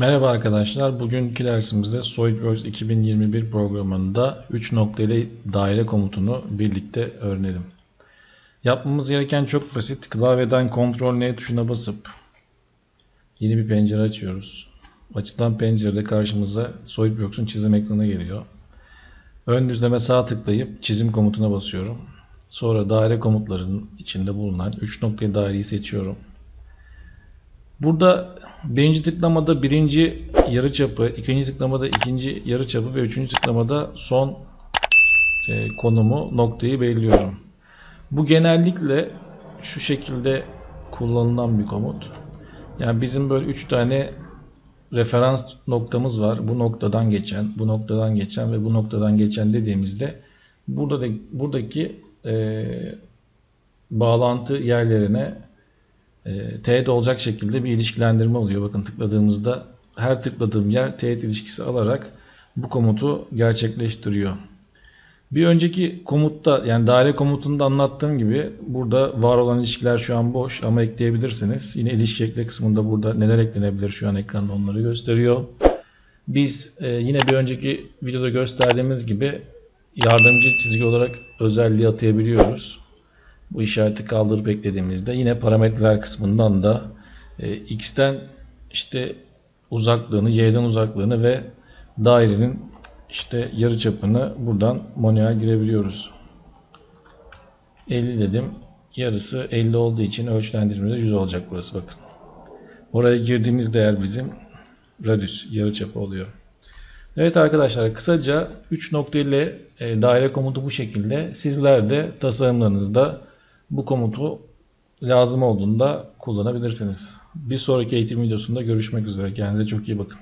Merhaba arkadaşlar. Bugünkü dersimizde SolidWorks 2021 programında 3 noktayla daire komutunu birlikte öğrenelim. Yapmamız gereken çok basit. Klavyeden Ctrl N tuşuna basıp yeni bir pencere açıyoruz. Açılan pencerede karşımıza SolidWorks'un çizim ekranı geliyor. Ön düzleme sağ tıklayıp çizim komutuna basıyorum. Sonra daire komutlarının içinde bulunan 3 noktayı daireyi seçiyorum. Burada birinci tıklamada birinci yarıçapı, ikinci tıklamada ikinci yarıçapı ve üçüncü tıklamada son e, konumu noktayı belirliyorum. Bu genellikle şu şekilde kullanılan bir komut. Yani bizim böyle üç tane referans noktamız var. Bu noktadan geçen, bu noktadan geçen ve bu noktadan geçen dediğimizde burada da, buradaki e, bağlantı yerlerine e, teğet olacak şekilde bir ilişkilendirme oluyor. Bakın tıkladığımızda her tıkladığım yer teğet ilişkisi alarak bu komutu gerçekleştiriyor. Bir önceki komutta yani daire komutunda anlattığım gibi burada var olan ilişkiler şu an boş ama ekleyebilirsiniz. Yine ilişki ekle kısmında burada neler eklenebilir şu an ekranda onları gösteriyor. Biz e, yine bir önceki videoda gösterdiğimiz gibi yardımcı çizgi olarak özelliği atayabiliyoruz. Bu işareti kaldırıp eklediğimizde yine parametreler kısmından da e, x'ten işte uzaklığını, y'den uzaklığını ve dairenin işte yarıçapını buradan manuel girebiliyoruz. 50 dedim. Yarısı 50 olduğu için ölçülendirmede 100 olacak burası bakın. Oraya girdiğimiz değer bizim radius yarıçapı oluyor. Evet arkadaşlar kısaca 3 nokta ile e, daire komutu bu şekilde. Sizler de tasarımlarınızda bu komutu lazım olduğunda kullanabilirsiniz. Bir sonraki eğitim videosunda görüşmek üzere. Kendinize çok iyi bakın.